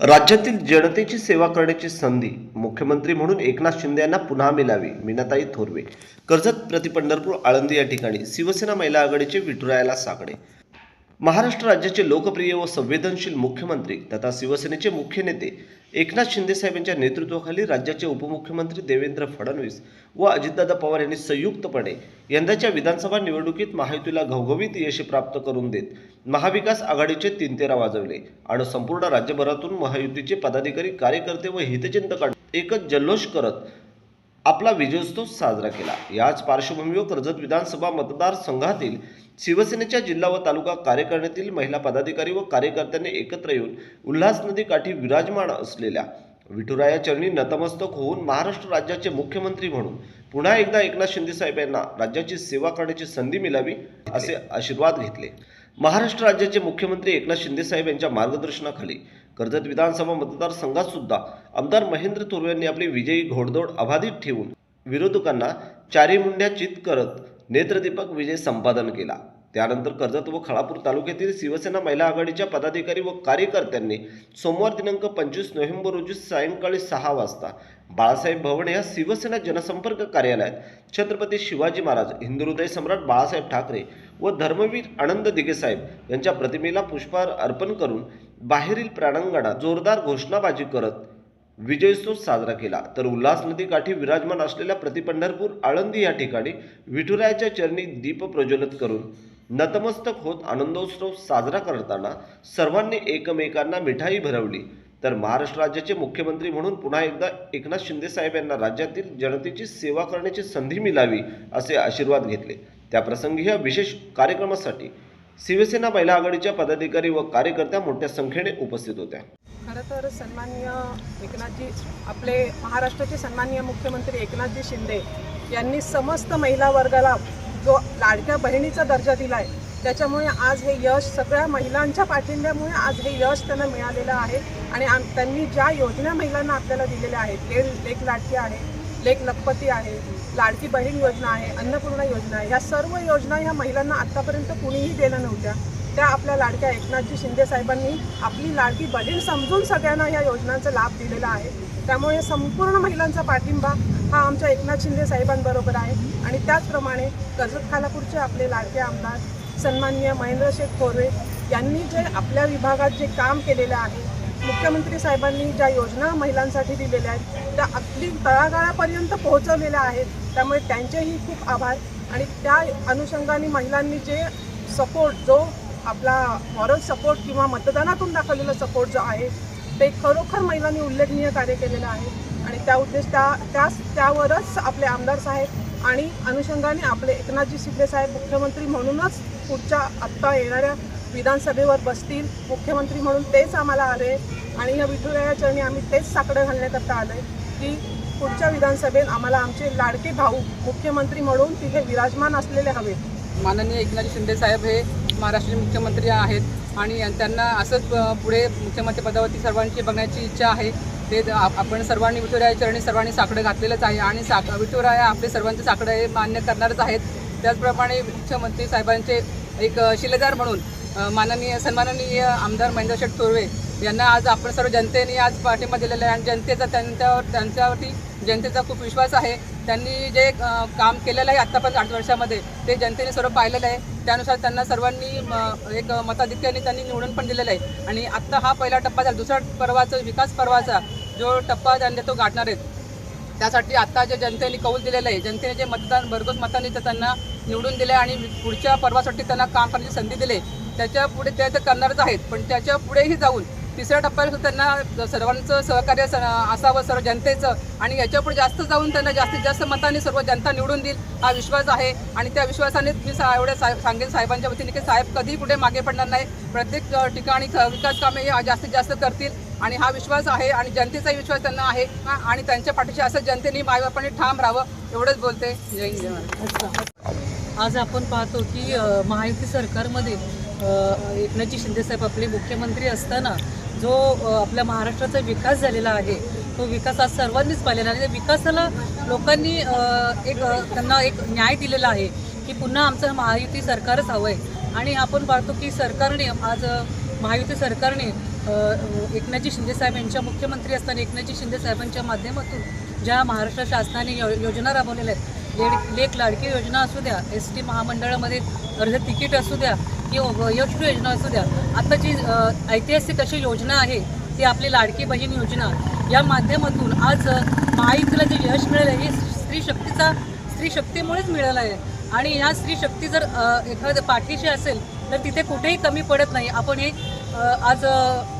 राज्यातील जनतेची सेवा करण्याची संधी मुख्यमंत्री म्हणून एकनाथ शिंदे यांना पुन्हा मिळावी मीनाताई थोरवे. कर्जत प्रति पंढरपूर आळंदी या ठिकाणी शिवसेना महिला आघाडीचे विठुरायाला साकडे महाराष्ट्र राज्याचे लोकप्रिय व संवेदनशील मुख्यमंत्री तथा शिवसेनेचे मुख्य नेते एकनाथ शिंदेसाहेब यांच्या नेतृत्वाखाली राज्याचे उपमुख्यमंत्री देवेंद्र फडणवीस व अजितदादा पवार यांनी संयुक्तपणे यंदाच्या विधानसभा निवडणुकीत महायुतीला घवघवीत यश प्राप्त करून देत महाविकास आघाडीचे तीन तेरा वाजवले आणि संपूर्ण राज्यभरातून महायुतीचे पदाधिकारी कार्यकर्ते व हितचिंतकांनी एकच जल्लोष करत आपला विजयोत्सव साजरा केला. याच पार्श्वभूमीवर कर्जत विधानसभा मतदारसंघातील शिवसेनेच्या जिल्हा व तालुका कार्यकारिणीतील महिला पदाधिकारी व कार्यकर्त्यांनी एकत्र येऊन उल्हास नदी काठी विराजमान असलेल्या विठुराया चरणी नतमस्तक होऊन महाराष्ट्र राज्याचे मुख्यमंत्री म्हणून पुन्हा एकदा एकनाथ शिंदे साहेब यांना राज्याची सेवा करण्याची संधी मिळावी असे आशीर्वाद घेतले. महाराष्ट्र राज्याचे मुख्यमंत्री एकनाथ शिंदे साहेब यांच्या मार्गदर्शनाखाली कर्जत विधानसभा मतदारसंघात सुद्धा आमदार महेंद्र थोरवे यांनी आपली विजयी घोडदौड अबाधित ठेवून विरोधकांना चारी मुंड्या चित करत नेत्रदीपक विजय संपादन केला. त्यानंतर कर्जत व खळापूर तालुक्यातील शिवसेना महिला आघाडीच्या पदाधिकारी व कार्यकर्त्यांनी सोमवार दिनांक पंचवीस नोव्हेंबर रोजी सायंकाळी सहा वाजता बाळासाहेब भवन या शिवसेना जनसंपर्क कार्यालयात छत्रपती शिवाजी महाराज हिंदुहृदय सम्राट बाळासाहेब ठाकरे व धर्मवीर आनंद दिगेसाहेब यांच्या प्रतिमेला पुष्पहार अर्पण करून बाहेरील प्राणांगणात जोरदार घोषणाबाजी करत विजयोत्सव साजरा केला. तर उल्हास नदीकाठी विराजमान असलेल्या प्रतिपंढरपूर आळंदी या ठिकाणी विठुरायाच्या चरणी दीप प्रज्वलित करून नतमस्तक होत आनंदोत्सव साजरा करताना सर्वांनी एकमेकांना मिठाई भरवली. तर महाराष्ट्र राज्याचे मुख्यमंत्री म्हणून पुन्हा एकदा एकनाथ शिंदे साहेब यांना राज्यातील जनतेची सेवा करण्याची संधी मिळावी असे आशीर्वाद घेतले. त्याप्रसंगी या विशेष कार्यक्रमासाठी शिवसेना महिला आघाडीच्या पदाधिकारी व कार्यकर्त्या मोठ्या संख्येने उपस्थित होत्या. खरं तर सन्माननीय एकनाथजी आपले महाराष्ट्राचे सन्माननीय मुख्यमंत्री एकनाथजी शिंदे यांनी समस्त महिला वर्गाला जो लाडक्या बहिणीचा दर्जा दिला आहे त्याच्यामुळे आज हे यश सगळ्या महिलांच्या पाठिंब्यामुळे आज हे यश त्यांना मिळालेलं आहे. आणि आम त्यांनी ज्या योजना महिलांना आपल्याला दिलेल्या आहेत ले लेख लाडकी आहे लेख लखपती आहे लाडकी बहीण योजना आहे अन्नपूर्णा योजना आहे ह्या सर्व योजना ह्या महिलांना आत्तापर्यंत कुणीही दिल्या नव्हत्या. त्या आपल्या लाडक्या एकनाथजी शिंदे साहेबांनी आपली लाडकी बहीण समजून सगळ्यांना या योजनांचा लाभ दिलेला आहे. त्यामुळे संपूर्ण महिलांचा पाठिंबा हा आमच्या एकनाथ शिंदे साहेबांबरोबर आहे. आणि त्याचप्रमाणे कर्जत खालापूरचे आपले लाडके आमदार सन्माननीय महेंद्रशेठ खोरे यांनी जे आपल्या विभागात जे काम केलेलं आहे मुख्यमंत्री साहेबांनी ज्या योजना महिलांसाठी दिलेल्या आहेत त्या अगदी तळागाळापर्यंत पोहोचवलेल्या आहेत. त्यामुळे त्यांचेही खूप आभार. आणि त्या अनुषंगाने महिलांनी जे सपोर्ट जो आपला मॉरल सपोर्ट किंवा मतदानातून दाखवलेला सपोर्ट जो आहे ते खरोखर महिलांनी उल्लेखनीय कार्य केलेलं आहे. आणि त्या उद्देश त्या त्याच त्यावरच आपले आमदार साहेब आणि अनुषंगाने आपले एकनाथजी शिंदे साहेब मुख्यमंत्री म्हणूनच पुढच्या आत्ता येणाऱ्या विधानसभेवर बसतील. मुख्यमंत्री म्हणून तेच आम्हाला आले. आणि या विठुराया चरणी आम्ही तेच साकडं घालण्याकरता आलं आहे की पुढच्या विधानसभेत आम्हाला आमचे लाडके भाऊ मुख्यमंत्री म्हणून तिथे विराजमान असलेले हवेत माननीय एकनाथ शिंदे साहेब हे महाराष्ट्राचे मुख्यमंत्री आहेत आणि त्यांना असंच पुढे मुख्यमंत्री पदावरती सर्वांची बघण्याची इच्छा आहे. ते आप- आपण सर्वांनी विठुरायाच्या चरणी सर्वांनी साकडं घातलेलंच आहे आणि साक विठुराया आपले सर्वांचे साकडं हे मान्य करणारच आहेत. त्याचप्रमाणे मुख्यमंत्री साहेबांचे एक शिलेदार म्हणून माननीय सन्माननीय आमदार महेंद्रशेठ थोरवे यांना आज आपण सर्व जनतेने आज पाठिंबा दिलेला आहे आणि जनतेचा त्यांच्यावर त्यांच्यावरती जनतेचा खूप विश्वास आहे. त्यांनी जे काम केलेलं आहे आत्तापर्यंत आठ वर्षामध्ये ते जनतेने सर्व पाहिलेलं आहे. त्यानुसार त्यांना सर्वांनी म, एक मताधिक्याने त्यांनी निवडून पण दिलेलं आहे. आणि आत्ता हा पहिला टप्पा झाला. दुसरा पर्वाचा विकास पर्वाचा जो टप्पा त्यांनी तो गाठणार आहेत. त्यासाठी आत्ता जे जनतेने कौल दिलेलं आहे जनतेने जे मतदान भरघोस मतांनी ते त्यांना निवडून दिले आणि पुढच्या पर्वासाठी त्यांना काम करण्याची संधी दिली त्याच्या पुढे ते तर करणारच आहेत पण त्याच्या पुढेही जाऊन तिसऱ्या टप्प्याला सुद्धा त्यांना सर्वांचं सहकार्य स- असावं सर्व जनतेचं. आणि याच्यापुढे जास्त जाऊन त्यांना जास्तीत जास्त मताने सर्व जनता निवडून देईल हा विश्वास आहे. आणि त्या विश्वासाने मी सा एवढ्या सा सांगेन साहेबांच्या वतीने की साहेब कधी कुठे मागे पडणार नाही. प्रत्येक ठिकाणी विकास कामे हे जास्तीत जास्त करतील. आणि हा विश्वास आहे आणि जनतेचाही विश्वास त्यांना आहे. आणि त्यांच्या पाठीशी असं जनतेने मायबापाने ठाम राहावं एवढंच बोलते. जय हिंद जय आज आपण पाहतो की महायुती सरकारमध्ये एकनाथजी शिंदेसाहेब आपले मुख्यमंत्री असताना जो आपल्या महाराष्ट्राचा विकास झालेला आहे तो विकास आज सर्वांनीच पाहिलेला आहे. आणि त्या विकासाला लोकांनी एक त्यांना एक न्याय दिलेला आहे की पुन्हा आमचं महायुती सरकारच हवं आहे आणि आपण पाहतो की सरकारने आज महायुती सरकारने एकनाथजी शिंदेसाहेब यांच्या मुख्यमंत्री असताना एकनाथजी शिंदे साहेबांच्या माध्यमातून ज्या महाराष्ट्र शासनाने यो योजना राबवलेल्या आहेत लेड लेख लाडकी योजना असू द्या एस टी महामंडळामध्ये अर्ध तिकीट असू द्या किंवा वयोश्री योजना असू द्या. आता जी ऐतिहासिक अशी योजना आहे ती आपली लाडकी बहीण योजना. या माध्यमातून आज अ, महायुतीला जे यश मिळालं आहे हे स्त्री शक्तीचा स्त्री शक्तीमुळेच मिळालं आहे आणि ह्या स्त्री शक्ती जर एखाद्या पाठीशी असेल तर तिथे कुठेही कमी पडत नाही. आपण हे आज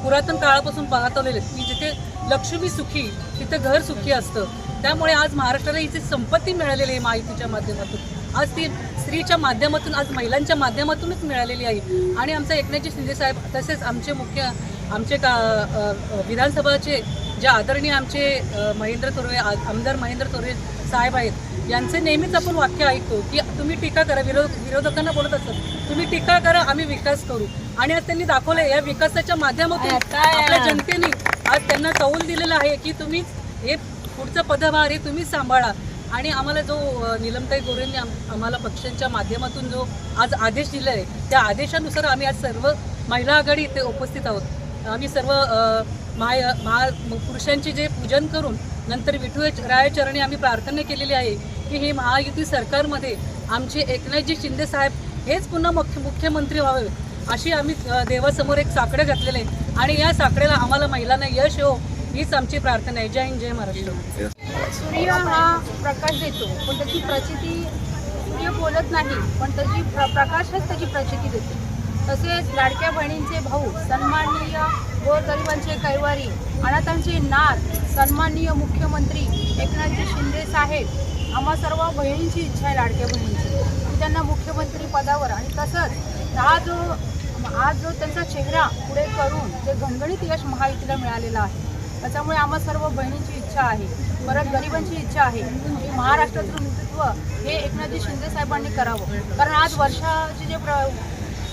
पुरातन काळापासून पाहत आलेले की जिथे लक्ष्मी सुखी तिथे घर सुखी असतं. त्यामुळे आज महाराष्ट्राला हिची संपत्ती मिळालेली आहे माहितीच्या माध्यमातून. आज ती स्त्रीच्या माध्यमातून आज महिलांच्या माध्यमातूनच मिळालेली आहे. आणि आमचा एकनाथजी शिंदे साहेब तसेच आमचे मुख्य आमचे का विधानसभाचे जे आदरणीय आमचे महेंद्र थोरवे आ- आमदार महेंद्र थोरवे साहेब आहेत यांचे नेहमीच आपण वाक्य ऐकतो की तुम्ही टीका करा विरोध विरोधकांना बोलत असतात तुम्ही टीका करा आम्ही विकास करू. आणि आज त्यांनी दाखवलं या विकासाच्या माध्यमातून आपल्या जनतेने आज त्यांना कौल दिलेला आहे की तुम्ही हे पुढचा पदभार हे तुम्हीच सांभाळा. आणि आम्हाला जो निलमताई गोरेंनी आम्हाला पक्षांच्या माध्यमातून जो आज आदेश दिला आहे त्या आदेशानुसार आम्ही आज सर्व महिला आघाडी इथे उपस्थित आहोत. आम्ही सर्व माय महा पुरुषांचे जे पूजन करून नंतर विठू रायचरणी आम्ही प्रार्थना केलेली आहे की हे महायुती सरकारमध्ये आमचे एकनाथजी शिंदे साहेब हेच पुन्हा मुख्य मुख्यमंत्री व्हावे अशी आम्ही देवासमोर एक साकडं घातलेलं आहे. आणि या साकड्याला आम्हाला महिलांना यश हो हीच आमची प्रार्थना आहे. जय हिंद जय महाराष्ट्र. सूर्य हा प्रकाश देतो पण त्याची प्रचिती सूर्य बोलत नाही पण त्याची प्र प्रकाशच त्याची प्रचिती देते. तसेच लाडक्या बहिणींचे भाऊ सन्माननीय गोरगरिबांचे कैवारी अनाथांचे नाथ सन्माननीय मुख्यमंत्री एकनाथजी शिंदे साहेब आम्हा सर्व बहिणींची इच्छा आहे लाडक्या बहिणींची. की त्यांना मुख्यमंत्री पदावर आणि तसंच हा जो आज जो त्यांचा चेहरा पुढे करून जे घणघणीत यश महायुतीला मिळालेला आहे त्याच्यामुळे आम्हा सर्व बहिणींची इच्छा आहे. परत गरिबांची इच्छा आहे. की महाराष्ट्राचं नेतृत्व हे एकनाथजी शिंदे साहेबांनी करावं. कारण आज वर्षाचे जे प्र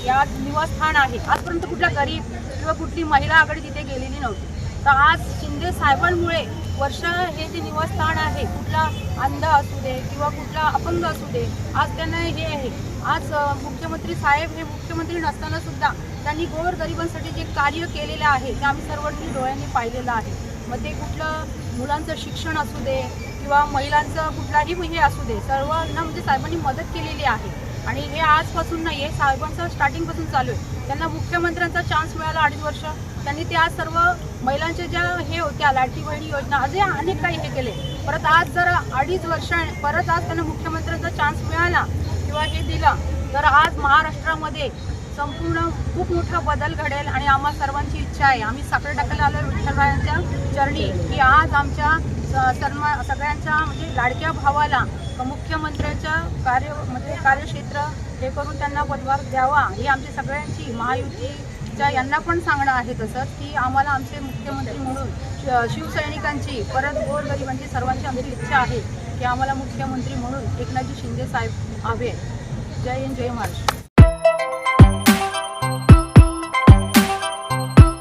या निवासस्थान आहे आजपर्यंत कुठला गरीब किंवा कुठली महिला आघाडी तिथे गेलेली नव्हती. तर आज शिंदे साहेबांमुळे वर्षा हे जे निवासस्थान आहे कुठला अंध असू दे किंवा कुठला अपंग असू दे आज त्यांना हे आहे. आज मुख्यमंत्री साहेब हे मुख्यमंत्री नसताना सुद्धा त्यांनी गोर गरिबांसाठी जे कार्य केलेलं आहे ते आम्ही सर्वांनी डोळ्यांनी पाहिलेलं आहे. मग ते कुठलं मुलांचं शिक्षण असू दे किंवा महिलांचं कुठलाही हे असू दे सर्वांना म्हणजे साहेबांनी मदत केलेली आहे. आणि हे आजपासून नाही आहे साहेबांचं स्टार्टिंगपासून चालू आहे. त्यांना मुख्यमंत्र्यांचा चान्स मिळाला अडीच वर्ष. त्यांनी ते आज सर्व महिलांच्या ज्या हे होत्या लाडकी बहिणी योजना असे अनेक काही हे केले. परत आज जर अडीच वर्ष परत आज त्यांना मुख्यमंत्र्यांचा चान्स मिळाला किंवा हे दिलं तर आज महाराष्ट्रामध्ये संपूर्ण खूप मोठा बदल घडेल आणि आम्हा सर्वांची इच्छा आहे. आम्ही साखर टाकायला आलो विठ्ठलरायांच्या चरणी. की आज आमच्या स- सगळ्यांच्या म्हणजे लाडक्या भावाला मुख्यमंत्र्यांच्या कार्य म्हणजे कार्यक्षेत्र हे करून त्यांना पदभार द्यावा ही आमची सगळ्यांची महायुतीच्या यांना पण सांगणं आहे तसंच की आम्हाला आमचे मुख्यमंत्री म्हणून शिवसैनिकांची परत गोरगरिबांची सर्वांची आमची इच्छा आहे की आम्हाला मुख्यमंत्री म्हणून एकनाथजी शिंदे साहेब हवे. जय हिंद जय महाराष्ट्र.